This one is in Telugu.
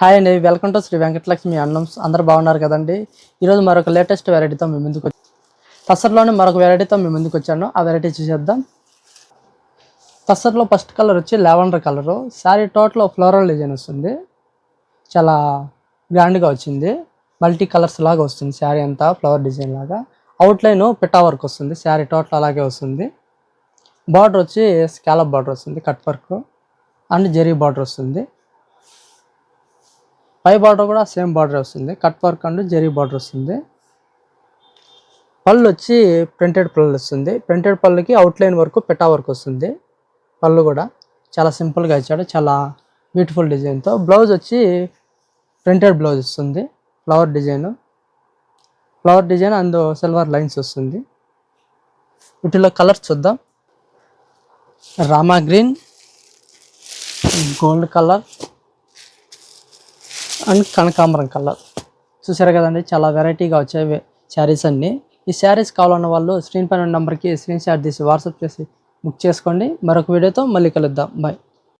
హాయ్ అండి వెల్కమ్ టు శ్రీ వెంకటలక్ష్మి అన్నం అందరూ బాగున్నారు కదండి? ఈరోజు మరొక లేటెస్ట్ వెరైటీతో మేము ముందుకు పసర్లోనే మరొక వెరైటీతో మేము ముందుకు వచ్చాను. ఆ వెరైటీ చూసేద్దాం. టస్సర్లో ఫస్ట్ కలర్ వచ్చి lavender colour. Sari total floral design వస్తుంది. చాలా గ్రాండ్గా వచ్చింది. మల్టీ కలర్స్ లాగా వస్తుంది శారీ అంతా ఫ్లవర్ డిజైన్ లాగా. అవుట్లైన్ పిట్టా వర్క్ వస్తుంది. శారీ టోటల్ అలాగే వస్తుంది. బార్డర్ వచ్చి స్కాలప్ బార్డర్ వస్తుంది cut work. And zari border వస్తుంది. పై బార్డర్ కూడా సేమ్ బార్డర్ వస్తుంది. Cut work and zari border వస్తుంది. పళ్ళు వచ్చి ప్రింటెడ్ పళ్ళు వస్తుంది. ప్రింటెడ్ పళ్ళుకి అవుట్లైన్ వరకు పెటా వర్క్ వస్తుంది. పళ్ళు కూడా చాలా సింపుల్గా ఇచ్చాడు. చాలా బ్యూటిఫుల్ డిజైన్తో బ్లౌజ్ వచ్చి ప్రింటెడ్ బ్లౌజ్ వస్తుంది. Flower design. Flower design and silver lines వస్తుంది. వీటిలో కలర్స్ చూద్దాం. రామా గ్రీన్ గోల్డ్ కలర్. అండ్ కనకాంబరం కలర్. చూసారు కదండి చాలా వెరైటీగా వచ్చాయి శారీస్ అన్నీ. ఈ శారీస్ కావాలన్న వాళ్ళు స్క్రీన్ పైన నెంబర్కి స్క్రీన్ షాట్ తీసి వాట్సాప్ చేసి బుక్ చేసుకోండి. మరొక వీడియోతో మళ్ళీ కలుద్దాం. బాయ్